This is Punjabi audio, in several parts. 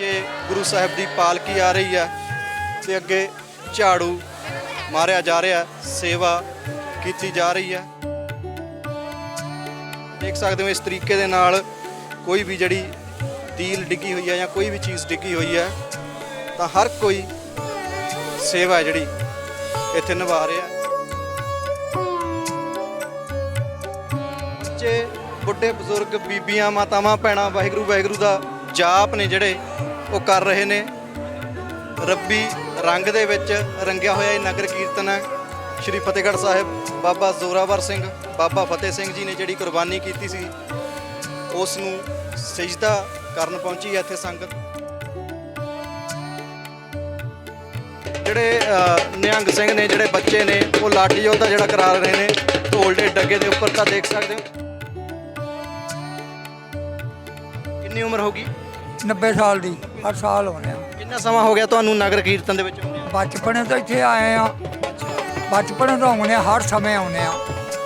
ਪਿੱਛੇ ਗੁਰੂ ਸਾਹਿਬ ਦੀ ਪਾਲਕੀ ਆ ਰਹੀ ਹੈ ਤੇ ਅੱਗੇ ਝਾੜੂ ਮਾਰਿਆ ਜਾ ਰਿਹਾ ਸੇਵਾ ਕੀਤੀ ਜਾ ਰਹੀ ਹੈ। ਦੇਖ ਸਕਦੇ ਹੋ ਇਸ ਤਰੀਕੇ ਦੇ ਨਾਲ ਕੋਈ ਵੀ ਜਿਹੜੀ ਤੀਲ ਡਿੱਗੀ ਹੋਈ ਹੈ ਜਾਂ ਕੋਈ ਵੀ ਚੀਜ਼ ਡਿੱਗੀ ਹੋਈ ਹੈ, ਤਾਂ ਹਰ ਕੋਈ ਸੇਵਾ ਜਿਹੜੀ ਇੱਥੇ ਨਿਭਾ ਰਿਹਾ ਬੱਚੇ, ਬੁੱਢੇ, ਬਜ਼ੁਰਗ, ਬੀਬੀਆਂ, ਮਾਤਾਵਾਂ, ਭੈਣਾਂ, ਵਾਹਿਗੁਰੂ ਵਾਹਿਗੁਰੂ ਦਾ ਜਾਪ ਨੇ ਜਿਹੜੇ ਉਹ ਕਰ ਰਹੇ ਨੇ। ਰੱਬੀ ਰੰਗ ਦੇ ਵਿੱਚ ਰੰਗਿਆ ਹੋਇਆ ਇਹ ਨਗਰ ਕੀਰਤਨ ਹੈ। ਸ਼੍ਰੀ ਫਤਿਹਗੜ੍ਹ ਸਾਹਿਬ, ਬਾਬਾ ਜ਼ੋਰਾਵਰ ਸਿੰਘ, ਬਾਬਾ ਫਤਿਹ ਸਿੰਘ ਜੀ ਨੇ ਜਿਹੜੀ ਕੁਰਬਾਨੀ ਕੀਤੀ ਸੀ, ਉਸ ਨੂੰ ਸਜਦਾ ਕਰਨ ਪਹੁੰਚੀ ਹੈ ਇੱਥੇ ਸੰਗਤ। ਜਿਹੜੇ ਨਿਹੰਗ ਸਿੰਘ ਨੇ, ਜਿਹੜੇ ਬੱਚੇ ਨੇ, ਉਹ ਲਾਠੀ ਯੋਧਾ ਜਿਹੜਾ ਕਰਾ ਰਹੇ ਨੇ, ਢੋਲ ਦੇ ਡੱਗੇ ਦੇ ਉੱਪਰ ਤਾਂ ਦੇਖ ਸਕਦੇ ਹੋ। ਕਿੰਨੀ ਉਮਰ ਹੋਗੀ 90 ਸਾਲ ਦੀ। ਹਰ ਸਾਲ ਹੋਣੇ ਆ ਕਿੰਨਾ ਸਮਾਂ ਹੋ ਗਿਆ ਤੁਹਾਨੂੰ ਨਗਰ ਕੀਰਤਨ ਦੇ ਵਿੱਚ? ਬਚਪਨ ਤੋਂ ਇੱਥੇ ਆਏ ਆ ਬਚਪਨ ਤੋਂ ਆਉਣੇ ਆ, ਹਰ ਸਮੇਂ ਆਉਣੇ ਆ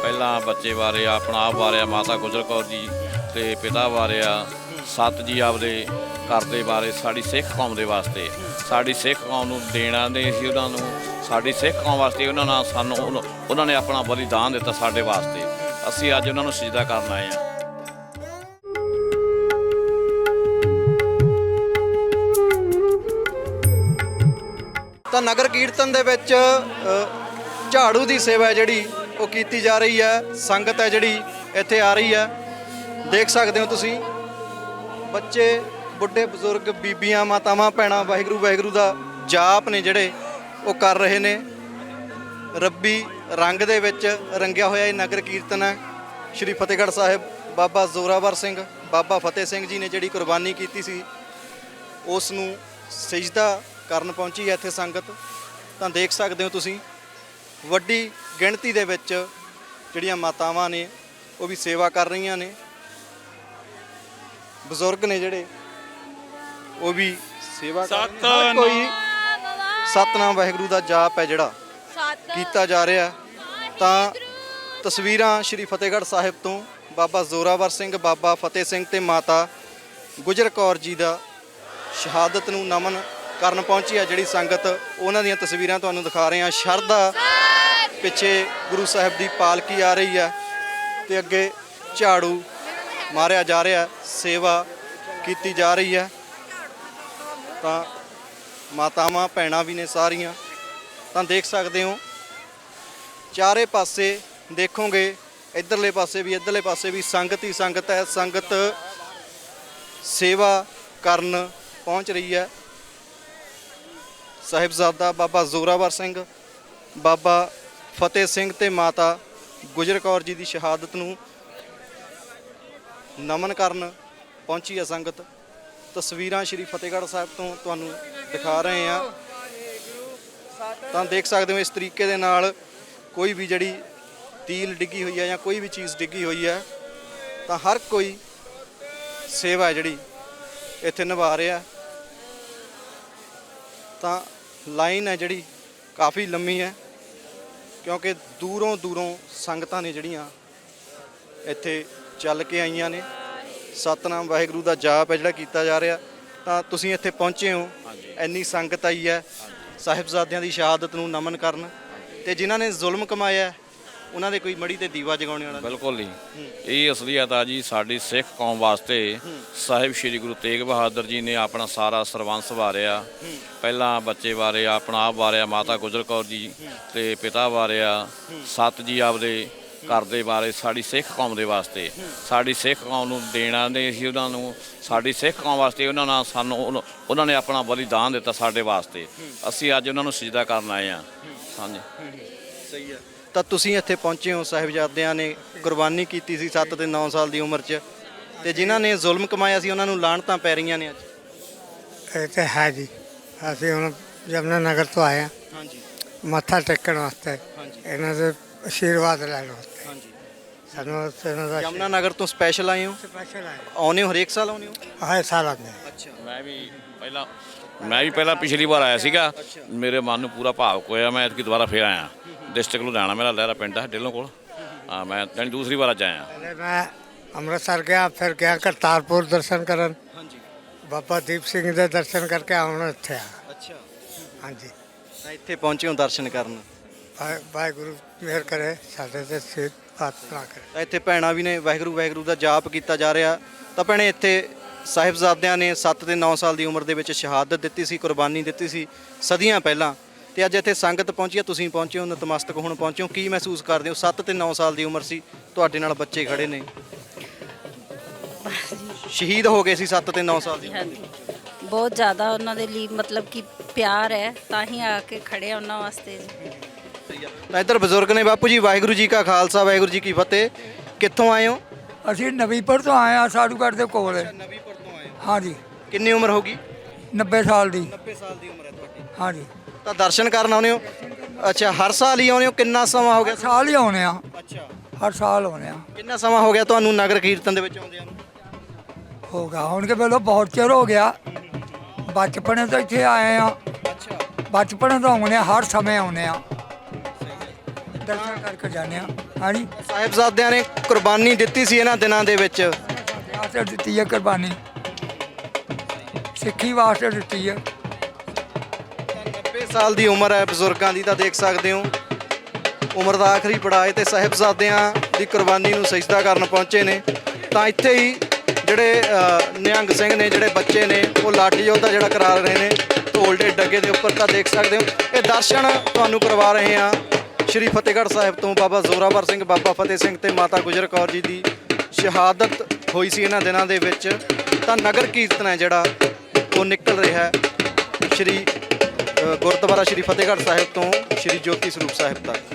ਪਹਿਲਾਂ ਬੱਚੇ ਬਾਰੇ ਆਪਣਾ ਆਪ ਬਾਰੇ ਮਾਤਾ ਗੁਜਰ ਕੌਰ ਜੀ ਤੇ ਪਿਤਾ ਬਾਰੇ ਆ ਸੱਤ ਜੀ ਆਪਦੇ ਘਰ ਦੇ ਬਾਰੇ ਸਾਡੀ ਸਿੱਖ ਕੌਮ ਦੇ ਵਾਸਤੇ। ਸਾਡੀ ਸਿੱਖ ਕੌਮ ਨੂੰ ਦੇਣਾ ਦੇ ਸੀ ਉਹਨਾਂ ਨੂੰ। ਸਾਡੀ ਸਿੱਖ ਕੌਮ ਵਾਸਤੇ ਉਹਨਾਂ ਨਾਲ ਸਾਨੂੰ ਉਹਨਾਂ- ਉਹਨਾਂ ਨੇ ਆਪਣਾ ਬਲੀਦਾਨ ਦਿੱਤਾ ਸਾਡੇ ਵਾਸਤੇ। ਅਸੀਂ ਅੱਜ ਉਹਨਾਂ ਨੂੰ ਸਜਦਾ ਕਰਨ ਆਏ ਆ ਤਾਂ ਨਗਰ ਕੀਰਤਨ ਦੇ ਵਿੱਚ ਝਾੜੂ ਦੀ ਸੇਵਾ ਜਿਹੜੀ ਉਹ ਕੀਤੀ ਜਾ ਰਹੀ ਹੈ, ਸੰਗਤ ਹੈ ਜਿਹੜੀ ਇੱਥੇ ਆ ਰਹੀ ਹੈ। ਦੇਖ ਸਕਦੇ ਹੋ ਤੁਸੀਂ, ਬੱਚੇ, ਬੁੱਢੇ, ਬਜ਼ੁਰਗ, ਬੀਬੀਆਂ, ਮਾਤਾਵਾਂ, ਭੈਣਾਂ, ਵਾਹਿਗੁਰੂ ਵਾਹਿਗੁਰੂ ਦਾ ਜਾਪ ਨੇ ਜਿਹੜੇ ਉਹ ਕਰ ਰਹੇ ਨੇ। ਰੱਬੀ ਰੰਗ ਦੇ ਵਿੱਚ ਰੰਗਿਆ ਹੋਇਆ ਇਹ ਨਗਰ ਕੀਰਤਨ ਹੈ। ਸ਼੍ਰੀ ਫਤਿਹਗੜ੍ਹ ਸਾਹਿਬ, ਬਾਬਾ ਜ਼ੋਰਾਵਰ ਸਿੰਘ, ਬਾਬਾ ਫਤਿਹ ਸਿੰਘ ਜੀ ਨੇ ਜਿਹੜੀ ਕੁਰਬਾਨੀ ਕੀਤੀ ਸੀ, ਉਸ ਨੂੰ ਸਜਦਾ ਕਰਨ ਪਹੁੰਚੀ ਹੈ ਇੱਥੇ ਸੰਗਤ ਤਾਂ ਦੇਖ ਸਕਦੇ ਹੋ ਤੁਸੀਂ ਵੱਡੀ ਗਿਣਤੀ ਦੇ ਵਿੱਚ ਜਿਹੜੀਆਂ ਮਾਤਾਵਾਂ ਨੇ ਉਹ ਵੀ ਸੇਵਾ ਕਰ ਰਹੀਆਂ ਨੇ। ਬਜ਼ੁਰਗ ਨੇ ਜਿਹੜੇ ਉਹ ਵੀ ਸੇਵਾ ਕਰ ਰਹੇ ਨੇ। ਹਰ ਕੋਈ ਸਤਨਾਮ ਵਾਹਿਗੁਰੂ ਦਾ ਜਾਪ ਹੈ ਜਿਹੜਾ ਕੀਤਾ ਜਾ ਰਿਹਾ। ਤਾਂ ਤਸਵੀਰਾਂ ਸ਼੍ਰੀ ਫਤਿਹਗੜ੍ਹ ਸਾਹਿਬ ਤੋਂ ਬਾਬਾ ਜ਼ੋਰਾਵਰ ਸਿੰਘ ਬਾਬਾ ਫਤਿਹ ਸਿੰਘ ਤੇ ਮਾਤਾ ਗੁਜਰ ਕੌਰ ਜੀ ਦਾ ਸ਼ਹਾਦਤ ਨੂੰ ਨਮਨ ਕਰਨ ਪਹੁੰਚੀ ਹੈ ਜਿਹੜੀ ਸੰਗਤ ਉਹਨਾਂ ਦੀਆਂ ਤਸਵੀਰਾਂ ਤੁਹਾਨੂੰ ਦਿਖਾ ਰਹੇ ਹਾਂ। ਸ਼ਰਧਾ ਪਿੱਛੇ ਗੁਰੂ ਸਾਹਿਬ ਦੀ ਪਾਲਕੀ ਆ ਰਹੀ ਹੈ ਤੇ ਅੱਗੇ ਝਾੜੂ ਮਾਰਿਆ ਜਾ ਰਿਹਾ, ਸੇਵਾ ਕੀਤੀ ਜਾ ਰਹੀ ਹੈ ਤਾਂ ਮਾਤਾਵਾਂ, ਭੈਣਾਂ ਵੀ ਨੇ ਸਾਰੀਆਂ। ਤਾਂ ਦੇਖ ਸਕਦੇ ਹੋ, ਚਾਰੇ ਪਾਸੇ ਦੇਖੋਗੇ, ਇਧਰਲੇ ਪਾਸੇ ਵੀ, ਇਧਰਲੇ ਪਾਸੇ ਵੀ ਸੰਗਤ ਹੀ ਸੰਗਤ ਹੈ। ਸੰਗਤ ਸੇਵਾ ਕਰਨ ਪਹੁੰਚ ਰਹੀ ਹੈ। ਸਾਹਿਬਜ਼ਾਦਾ ਬਾਬਾ ਜ਼ੋਰਾਵਰ ਸਿੰਘ, ਬਾਬਾ ਫਤਿਹ ਸਿੰਘ ਤੇ ਮਾਤਾ ਗੁਜਰ ਕੌਰ ਜੀ ਦੀ ਸ਼ਹਾਦਤ ਨੂੰ ਨਮਨ ਕਰਨ ਪਹੁੰਚੀ ਹੈ ਸੰਗਤ। ਤਸਵੀਰਾਂ ਸ਼੍ਰੀ ਫਤਿਹਗੜ੍ਹ ਸਾਹਿਬ ਤੋਂ ਤੁਹਾਨੂੰ ਦਿਖਾ ਰਹੇ ਹਾਂ। ਤਾਂ ਦੇਖ ਸਕਦੇ ਹੋ ਇਸ ਤਰੀਕੇ ਦੇ ਨਾਲ ਕੋਈ ਵੀ ਜਿਹੜੀ ਤੀਲ ਡਿੱਗੀ ਹੋਈ ਹੈ ਜਾਂ ਕੋਈ ਵੀ ਚੀਜ਼ ਡਿੱਗੀ ਹੋਈ ਹੈ, ਤਾਂ ਹਰ ਕੋਈ ਸੇਵਾ ਜਿਹੜੀ ਇੱਥੇ ਨਿਭਾ ਰਿਹਾ। ਤਾਂ ਲਾਈਨ ਹੈ ਜਿਹੜੀ ਕਾਫੀ ਲੰਮੀ ਹੈ ਕਿਉਂਕਿ ਦੂਰੋਂ ਦੂਰੋਂ ਸੰਗਤਾਂ ਨੇ ਜਿਹੜੀਆਂ ਇੱਥੇ ਚੱਲ ਕੇ ਆਈਆਂ ਨੇ। ਸਤਨਾਮ ਵਾਹਿਗੁਰੂ ਦਾ ਜਾਪ ਹੈ ਜਿਹੜਾ ਕੀਤਾ ਜਾ ਰਿਹਾ। ਤਾਂ ਤੁਸੀਂ ਇੱਥੇ ਪਹੁੰਚੇ ਹੋ। ਇੰਨੀ ਸੰਗਤ ਆਈ ਹੈ। ਸਾਹਿਬਜ਼ਾਦਿਆਂ ਦੀ ਸ਼ਹਾਦਤ ਨੂੰ ਨਮਨ ਕਰਨ। ਤੇ ਜਿਨ੍ਹਾਂ ਨੇ ਜ਼ੁਲਮ ਕਮਾਇਆ ਉਹਨਾਂ ਦੇ ਕੋਈ ਮੜੀ ਤੇ ਦੀਵਾ ਜਗਾਉਣ ਵਾਲਾ ਬਿਲਕੁਲ ਨਹੀਂ। ਇਹ ਅਸਲੀਅਤ ਆ ਜੀ ਸਾਡੀ ਸਿੱਖ ਕੌਮ ਵਾਸਤੇ ਸਾਹਿਬ ਸ੍ਰੀ ਗੁਰੂ ਤੇਗ ਬਹਾਦਰ ਜੀ ਨੇ ਆਪਣਾ ਸਾਰਾ ਸਰਬੰਸ ਵਾਰਿਆ। ਪਹਿਲਾਂ ਬੱਚੇ ਬਾਰੇ ਆਪਣਾ ਆਪ ਵਾਰਿਆ ਮਾਤਾ ਗੁਜਰ ਕੌਰ ਜੀ ਤੇ ਪਿਤਾ ਵਾਰਿਆ। ਸੱਤ ਜੀ ਆਪਦੇ ਘਰ ਦੇ ਬਾਰੇ ਸਾਡੀ ਸਿੱਖ ਕੌਮ ਦੇ ਵਾਸਤੇ। ਸਾਡੀ ਸਿੱਖ ਕੌਮ ਨੂੰ ਦੇਣਾ ਦੇ ਸੀ ਉਹਨਾਂ ਨੂੰ। ਸਾਡੀ ਸਿੱਖ ਕੌਮ ਵਾਸਤੇ ਉਹਨਾਂ ਨਾਲ ਸਾਨੂੰ ਉਹਨਾਂ- ਉਹਨਾਂ ਨੇ ਆਪਣਾ ਬਲੀਦਾਨ ਦਿੱਤਾ ਸਾਡੇ ਵਾਸਤੇ। ਅਸੀਂ ਅੱਜ ਉਹਨਾਂ ਨੂੰ ਸਜਦਾ ਕਰਨ ਆਏ ਆ ਹਾਂਜੀ। ਸਹੀ ਹੈ। ਤਾਂ ਤੁਸੀਂ ਇੱਥੇ ਪਹੁੰਚੇ ਹੋ ਸਾਹਿਬਜ਼ਾਦਿਆਂ ਨੇ ਕੁਰਬਾਨੀ ਕੀਤੀ ਸੀ 7 ਤੇ 9 ਸਾਲ ਦੀ ਉਮਰ 'ਚ। ਤੇ ਜਿਨ੍ਹਾਂ ਨੇ ਜ਼ੁਲਮ ਕਮਾਇਆ ਸੀ ਉਹਨਾਂ ਨੂੰ ਲਾਹਣਤਾਂ ਪੈ ਰਹੀਆਂ ਨੇ ਅੱਜ। ਇਹ ਤੇ ਹੈ ਜੀ। ਅਸੀਂ ਹੁਣ ਜਮਨਾ ਨਗਰ ਤੋਂ ਆਏ ਹਾਂ। ਹਾਂਜੀ। ਮੱਥਾ ਟੇਕਣ ਵਾਸਤੇ। ਹਾਂਜੀ। ਇਹਨਾਂ ਦੇ ਆਸ਼ੀਰਵਾਦ ਲੈਣ ਵਾਸਤੇ। ਹਾਂਜੀ। ਸਾਨੂੰ ਇਹਨਾਂ ਦਾ ਯਮਨਾ ਨਗਰ ਤੋਂ ਸਪੈਸ਼ਲ ਆਏ ਹੋ? ਸਪੈਸ਼ਲ ਆਏ। ਆਉਨੇ ਹੋ ਹਰੇਕ ਸਾਲ ਆਉਨੇ ਹੋ? ਆਏ ਸਾਲ ਆਉਂਦੇ ਹਾਂ। ਅੱਛਾ। ਮੈਂ ਵੀ ਪਹਿਲਾਂ ਮੈਂ ਵੀ ਪਹਿਲਾਂ ਪਿਛਲੀ ਵਾਰ ਆਇਆ ਸੀਗਾ। ਮੇਰੇ ਮਨ ਨੂੰ ਪੂਰਾ ਭਾਵਕ ਹੋਇਆ ਮੈਂ ਐਤਕੀ ਦੁਬਾਰਾ ਫੇਰ ਆਇਆ। ਡਿਸਟ੍ਰਿਕਟ ਲੁਧਿਆਣਾ ਮੇਰਾ ਲਹਿਰਾ ਪਿੰਡ ਹੈ ਢਿੱਲੋਂ ਕੋਲ। ਹਾਂ ਮੈਂ ਜਾਣੀ ਦੂਸਰੀ ਵਾਰ ਅੱਜ ਆਇਆ। ਪਹਿਲੇ ਮੈਂ ਅੰਮ੍ਰਿਤਸਰ ਗਿਆ ਫਿਰ ਗਿਆ ਕਰਤਾਰਪੁਰ ਦਰਸ਼ਨ ਕਰਨ। ਹਾਂਜੀ। ਬਾਬਾ ਦੀਪ ਸਿੰਘ ਦੇ ਦਰਸ਼ਨ ਕਰਕੇ ਆਉਣ ਇੱਥੇ ਆ। ਅੱਛਾ। ਹਾਂਜੀ। ਤਾਂ ਇੱਥੇ ਪਹੁੰਚੇ ਹੋ ਦਰਸ਼ਨ ਕਰਨ। ਵਾਹਿ- ਵਾਹਿਗੁਰੂ ਮਿਹਰ ਕਰੇ ਸਾਡੇ ਤੇ ਸਿਹਤ ਬਣਾ ਕਰੇ। ਤਾਂ ਇੱਥੇ ਭੈਣਾਂ ਵੀ ਨੇ ਵਾਹਿਗੁਰੂ ਵਾਹਿਗੁਰੂ ਦਾ ਜਾਪ ਕੀਤਾ ਜਾ ਰਿਹਾ। ਤਾਂ ਭੈਣੇ ਇੱਥੇ ਸਾਹਿਬਜ਼ਾਦਿਆਂ ਨੇ 7 ਤੇ 9 ਸਾਲ ਦੀ ਉਮਰ ਦੇ ਵਿੱਚ ਸ਼ਹਾਦਤ ਦਿੱਤੀ ਸੀ ਕੁਰਬਾਨੀ ਦਿੱਤੀ ਸੀ। ਸਦੀਆਂ ਪਹਿਲਾਂ ਤੇ ਅੱਜ ਇੱਥੇ ਸੰਗਤ ਪਹੁੰਚੀ ਆ ਤੁਸੀਂ ਪਹੁੰਚੇ ਹੋ ਨਤਮਸਤਕ ਹੁਣ ਪਹੁੰਚੇ ਹੋ। ਕੀ ਮਹਿਸੂਸ ਕਰਦੇ ਹੋ? 7 ਤੇ 9 ਸਾਲ ਦੀ ਉਮਰ ਸੀ ਤੁਹਾਡੇ ਨਾਲ ਬੱਚੇ ਖੜੇ ਨੇ। ਸ਼ਹੀਦ ਹੋ ਗਏ ਸੀ 7 ਤੇ 9 ਸਾਲ ਦੀ ਉਮਰ। ਬਹੁਤ ਜ਼ਿਆਦਾ ਉਹਨਾਂ ਦੇ ਲਈ ਮਤਲਬ ਕਿ ਪਿਆਰ ਹੈ ਤਾਂ ਹੀ ਆ ਕੇ ਖੜੇ ਆ ਉਹਨਾਂ ਵਾਸਤੇ। ਸਹੀ ਆ। ਤਾਂ ਇੱਧਰ ਬਜ਼ੁਰਗ ਨੇ ਬਾਪੂ ਜੀ ਵਾਹਿਗੁਰੂ ਜੀ ਕਾ ਖਾਲਸਾ ਵਾਹਿਗੁਰੂ ਜੀ ਕੀ ਫਤਿਹ। ਕਿੱਥੋਂ ਆਏ ਹੋ? ਅਸੀਂ ਨਵੀਂਪੁਰ ਤੋਂ ਆਏ ਆ ਸਾਧੂਗੜ੍ਹ ਦੇ ਕੋਲ। ਨਵੀਪੁਰ ਤੋਂ ਆਏ ਹਾਂਜੀ। ਕਿੰਨੀ ਉਮਰ ਹੋਗੀ 90 ਸਾਲ ਦੀ। 90 ਸਾਲ ਦੀ ਉਮਰ ਹੈ ਤੁਹਾਡੀ। ਹਾਂਜੀ। ਤਾਂ ਦਰਸ਼ਨ ਕਰਨ ਆਉਂਦੇ ਹੋ? ਅੱਛਾ ਹਰ ਸਾਲ ਹੀ ਆਉਂਦੇ ਹੋ? ਕਿੰਨਾ ਸਮਾਂ ਹੋ ਗਿਆ? ਸਾਲ ਹੀ ਆਉਣੇ ਆ ਅੱਛਾ। ਹਰ ਸਾਲ ਆਉਣੇ ਆ ਕਿੰਨਾ ਸਮਾਂ ਹੋ ਗਿਆ ਤੁਹਾਨੂੰ ਨਗਰ ਕੀਰਤਨ ਦੇ ਵਿੱਚ ਆਉਂਦਿਆਂ ਨੂੰ? ਹੋਗਾ ਹੁਣ ਕੇ ਪਹਿਲਾਂ ਬਹੁਤ ਚਿਰ ਹੋ ਗਿਆ। ਬਚਪਨ ਤੋਂ ਇੱਥੇ ਆਏ ਆ ਅੱਛਾ। ਬਚਪਨ ਤੋਂ ਆਉਣੇ ਆ ਹਰ ਸਮੇਂ ਆਉਣੇ ਆ ਦਰਸ਼ਨ ਕਰਕੇ ਜਾਂਦੇ ਆ ਹਾਂਜੀ। ਸਾਹਿਬਜ਼ਾਦਿਆਂ ਨੇ ਕੁਰਬਾਨੀ ਦਿੱਤੀ ਸੀ ਇਹਨਾਂ ਦਿਨਾਂ ਦੇ ਵਿੱਚ। ਵਾਸਤੇ ਦਿੱਤੀ ਹੈ ਕੁਰਬਾਨੀ। ਸਿੱਖੀ ਵਾਸਤੇ ਦਿੱਤੀ ਹੈ 90 ਸਾਲ ਦੀ ਉਮਰ ਹੈ ਬਜ਼ੁਰਗਾਂ ਦੀ, ਤਾਂ ਦੇਖ ਸਕਦੇ ਹੋ। ਉਮਰ ਦਾ ਆਖਰੀ ਪੜਾਅ ਤੇ ਸਾਹਿਬਜ਼ਾਦਿਆਂ ਦੀ ਕੁਰਬਾਨੀ ਨੂੰ ਸਜਦਾ ਕਰਨ ਪਹੁੰਚੇ ਨੇ। ਤਾਂ ਇੱਥੇ ਹੀ ਜਿਹੜੇ ਨਿਹੰਗ ਸਿੰਘ ਨੇ, ਜਿਹੜੇ ਬੱਚੇ ਨੇ, ਉਹ ਲਾਠੀ ਯੋਧਾ ਜਿਹੜਾ ਕਰਾ ਰਹੇ ਨੇ, ਢੋਲ ਦੇ ਡੱਗੇ ਦੇ ਉੱਪਰ, ਤਾਂ ਦੇਖ ਸਕਦੇ ਹੋ। ਇਹ ਦਰਸ਼ਨ ਤੁਹਾਨੂੰ ਕਰਵਾ ਰਹੇ ਹਾਂ। ਸ਼੍ਰੀ ਫਤਿਹਗੜ੍ਹ ਸਾਹਿਬ ਤੋਂ ਬਾਬਾ ਜ਼ੋਰਾਵਰ ਸਿੰਘ, ਬਾਬਾ ਫਤਿਹ ਸਿੰਘ ਤੇ ਮਾਤਾ ਗੁਜਰ ਕੌਰ ਜੀ ਦੀ ਸ਼ਹਾਦਤ ਹੋਈ ਸੀ ਇਹਨਾਂ ਦਿਨਾਂ ਦੇ ਵਿੱਚ। ਤਾਂ ਨਗਰ ਕੀਰਤਨ ਹੈ ਜਿਹੜਾ ਉਹ ਨਿਕਲ ਰਿਹਾ ਹੈ ਸ਼੍ਰੀ ਗੁਰਦੁਆਰਾ ਸ਼੍ਰੀ ਫਤਿਹਗੜ੍ਹ ਸਾਹਿਬ ਤੋਂ ਸ਼੍ਰੀ ਜੋਤੀ ਸਰੂਪ ਸਾਹਿਬ ਤੱਕ।